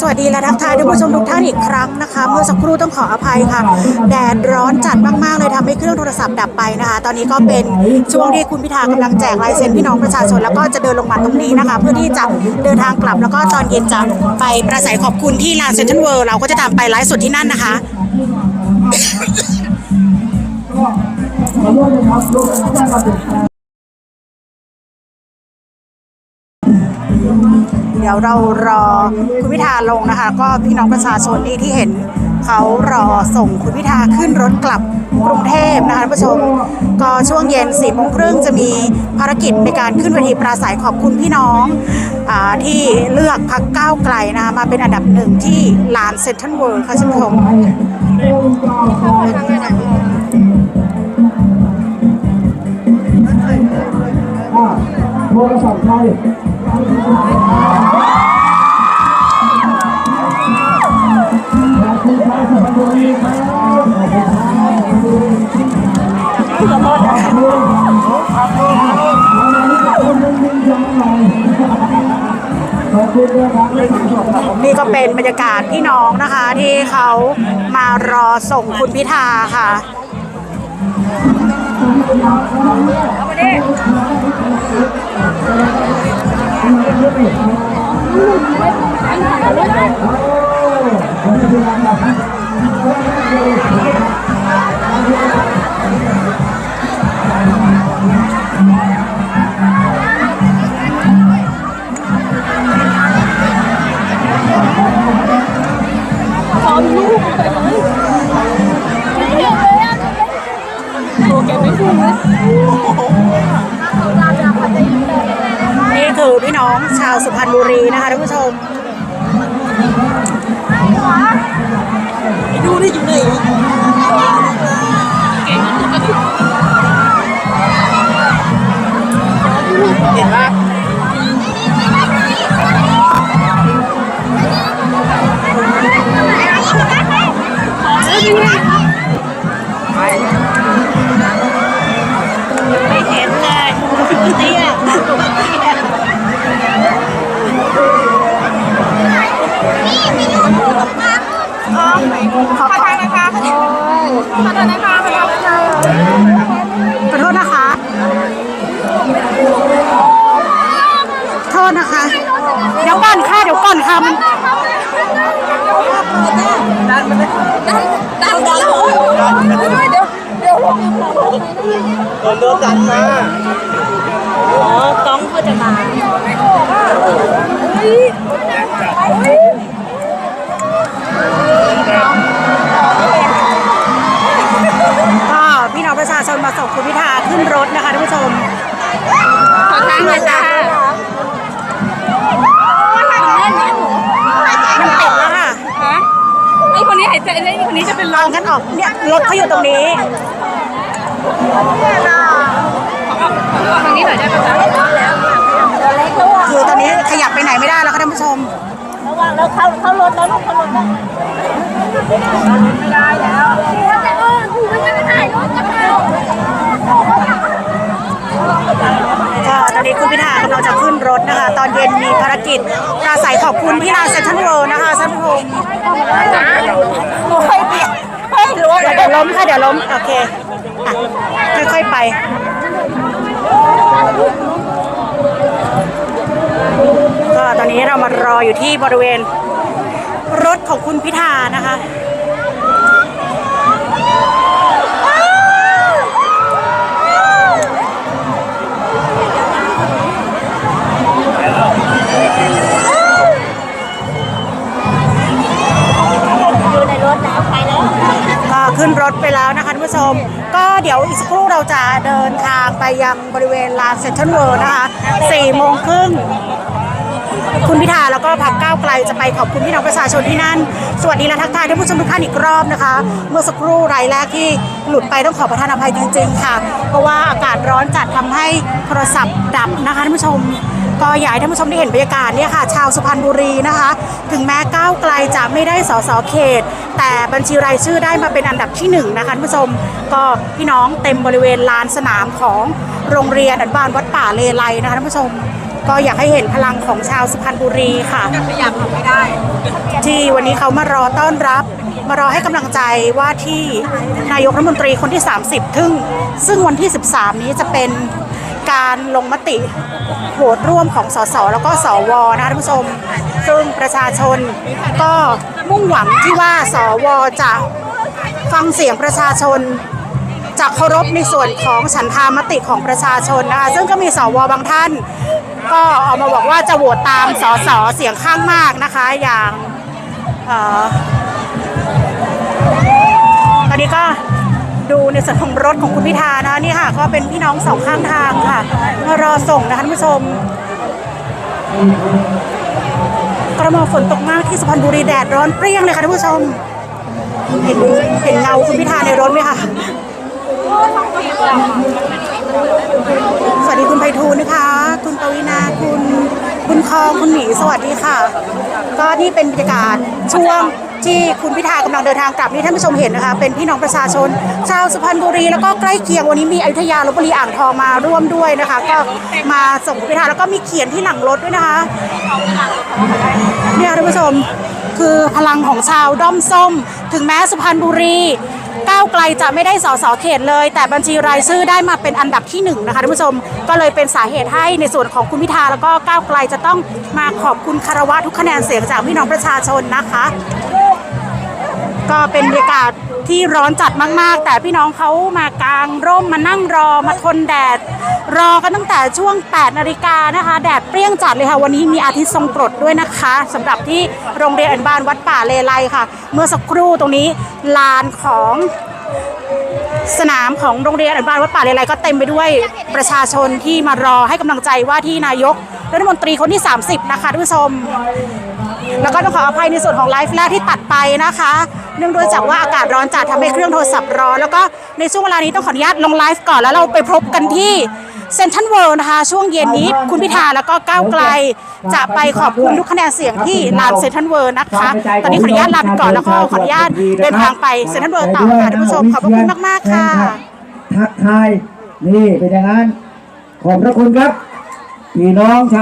สวัสดีและทักทายท่านผู้ชมทุกท่านอีกครั้งนะคะ เมื่อสักครู่ต้องขออภัยค่ะแดดร้อนจัดมากๆเลยทำให้เครื่องโทรศัพท์ดับไปนะคะ ตอนนี้ก็เป็นช่วงที่คุณพิธากำลังแจกลายเซ็นพี่น้องประชาชนแล้วก็จะเดินลงมาตรงนี้นะคะ เพื่อที่จะเดินทางกลับแล้วก็ตอนเย็นจะไปประสัยขอบคุณที่ลานเซ็นทรัลเวิลด์เราก็จะตามไปไลฟ์สดที่นั่นนะคะเเดี๋ยวเรารอคุณพิธาลงนะคะ ก็พี่น้องประชาชนนี่ที่เห็นเขารอส่งคุณพิธาขึ้นรถกลับกรุงเทพนะคะท่านผู้ชม ก็ช่วงเย็น4ี่โมงครึ่งจะมีภารกิจในการขึ้นเวทีปราศัยขอบคุณพี่น้องอาที่เลือกพักก้าวไกลนะคะมาเป็นอันดับหนึ่งที่ลานเซ็นทรัลเวิลด์ค่ะท่านผู้ชมโทรศัพท์ใคร นี่ก็เป็นบรรยากาศพี่น้องนะคะ ที่เขามารอส่งคุณพิธาค่ะนี่าวสุพรรณบุรีนะคะท่านผู้ชม ขอโทษนะคะขอโทษนะคะขอโทษนะคะขอโทษนะคะ โทษนะคะ เดี๋ยวก่อนค่ะ เดี๋ยวก่อนค่ะมันดันมันเลยดังดังโอ้ยเดี๋ยวเดี๋ยวโดนโดนดันมาอ๋อกล้องก็จะมา ก็พี่น้องประชาชนมาส่งคุณพิธาขึ้นรถนะคะท่านผู้ชม ขอทางหน่อยจ้า มันเต็มแล้วค่ะ ฮะไอคนนี้หายใจไอค นี้จะเป็นลเอามกันออกเนี่ยรถเขาอยู่ตรงนี้ทางนี้หน่อยได้ไหมจ๊ะคือตอนนี้ขยับไปไหนไม่ได้แล้วค่ะท่านผู้ชม ระวังแล้วเข้าเข้ารถแล้วลูกเข้ารถแล้วไม่ได้แล้วแต่เออถูกไม่ได้ถ่ายรถกับเราก็ตอนนี้คุณพิธากำลังจะขึ้นรถนะคะ ตอนเย็นมีภารกิจปราศัยขอบคุณที่ลานเซ็นทรัลเวิลด์นะคะท่านผู้ชมโอ้ย เดี๋ยวเดี๋ยวล้มค่ะเดี๋ยวล้มโอเคอะค่อยๆไปก็ตอนนี้เรามารออยู่ที่บริเวณรถของคุณพิธานะคะ อีกสักครู่เราจะเดินทางไปยังบริเวณลานเซ็นทรัลเวิลด์นะคะ4โมงครึ่งคุณพิธาแล้วก็พรรคก้าวไกลจะไปขอบคุณพี่น้องประชาชนที่นั่น สวัสดีและทักทายท่านผู้ชมทุกท่านอีกรอบนะคะ เมื่อสักครู่รายแรกที่หลุดไปต้องขอประทานอภัยจริงๆค่ะ เพราะว่าอากาศร้อนจัดทำให้โทรศัพท์ดับนะคะท่านผู้ชม ก็อยากให้ท่านผู้ชมได้เห็นบรรยากาศเนี่ยค่ะ ชาวสุพรรณบุรีนะคะ ถึงแม้ก้าวไกลจะไม่ได้สสเขต แต่บัญชีรายชื่อได้มาเป็นอันดับที่หนึ่งนะคะท่านผู้ชมก็พี่น้องเต็มบริเวณลานสนามของโรงเรียนอนุบาลวัดป่าเลไลนะคะท่านผู้ชมก็อยากให้เห็นพลังของชาวสุพรรณบุรีค่ะขยับไม่ได้ ที่วันนี้เขามารอต้อนรับ มารอให้กำลังใจว่าที่นายกรัฐมนตรีคนที่ 30ทึ่งซึ่งวันที่ 13 นี้จะเป็น การลงมติโหวตร่วมของสสแล้วก็สวนะคะท่านผู้ชม ซึ่งประชาชนก็มุ่งหวังที่ว่าสวจะฟังเสียงประชาชนจะเคารพในส่วนของฉันทามติของประชาชนนะคะซึ่งก็มีสวบางท่าน ก็ออกมาบอกว่าจะโหวตตามสสเสียงข้างมากนะคะอย่าง ในส่วนของรถของคุณพิธานะนี่ค่ะ ก็เป็นพี่น้องสองข้างทางค่ะมารอส่งนะคะท่านผู้ชม กระมอฝนตกมากที่สุพรรณบุรีแดดร้อนเปรี้ยงเลยค่ะท่านผู้ชม เห็นเห็นเงาคุณพิธาในรถไหมคะสวัสดีคุณไพฑูรย์นะคะ คุณปวีนาคุณคุณคองคุณหมีสวัสดีค่ะ ก็นี่เป็นบรรยากาศช่วง ที่คุณพิธากำลังเดินทางกลับนี่ท่านผู้ชมเห็นนะคะ เป็นพี่น้องประชาชน ชาวสุพรรณบุรีแล้วก็ใกล้เคียงวันนี้มีอยุธยาลบบุรีอ่างทองมาร่วมด้วยนะคะ ก็มาส่งคุณพิธาแล้วก็มีเขียนที่หลังรถด้วยนะคะเนี่ยท่านผู้ชมคือพลังของชาวด้อมส้ม ถึงแม้สุพรรณบุรีก้าวไกลจะไม่ได้สสเขตเลย แต่บัญชีรายชื่อได้มาเป็นอันดับที่หนึ่งนะคะท่านผู้ชมก็เลยเป็นสาเหตุให้ในส่วนของคุณพิธาแล้วก็ก้าวไกลจะต้องมาขอบคุณคารวะทุกคะแนนเสียงจากพี่น้องประชาชนนะคะ ก็เป็นบรรยากาศที่ร้อนจัดมาก ๆ แต่พี่น้องเขามากางร่มมานั่งรอมาทนแดด รอกันตั้งแต่ช่วง 8 นาฬิกานะคะ แดดเปรี้ยงจัดเลยค่ะ วันนี้มีอาทิตย์ทรงกรดด้วยนะคะสำหรับที่โรงเรียนอนุบาลวัดป่าเลไลค่ะ เมื่อสักครู่ตรงนี้ลานของสนามของโรงเรียนอนุบาลวัดป่าเลไลก็เต็มไปด้วยประชาชนที่มารอให้กำลังใจว่าที่นายกรัฐมนตรีคนที่ 30 นะคะท่านผู้ชม แล้วก็ต้องขออภัยในส่วนของไลฟ์แรกที่ตัดไปนะคะ เนื่องด้วยจากว่าอากาศร้อนจัดทำให้เครื่องโทรศัพท์ร้อน แล้วก็ในช่วงเวลานี้ต้องขออนุญาตลงไลฟ์ก่อนแล้วเราไปพบกันที่เซนทันเวิลด์นะคะ ช่วงเย็นนี้คุณพิธาแล้วก็ก้าวไกล จะไปขอบคุณทุกคะแนนเสียงที่ลานเซนทันเวิลด์นะคะ ตอนนี้ขออนุญาตลาไปก่อนแล้วก็ขออนุญาตเดินทางไปเซนทันเวิลด์ต่อค่ะท่านผู้ชมขอบคุณมากๆค่ะทักทายนี่เป็นอย่างนั้นขอบพระคุณครับพี่น้องชาว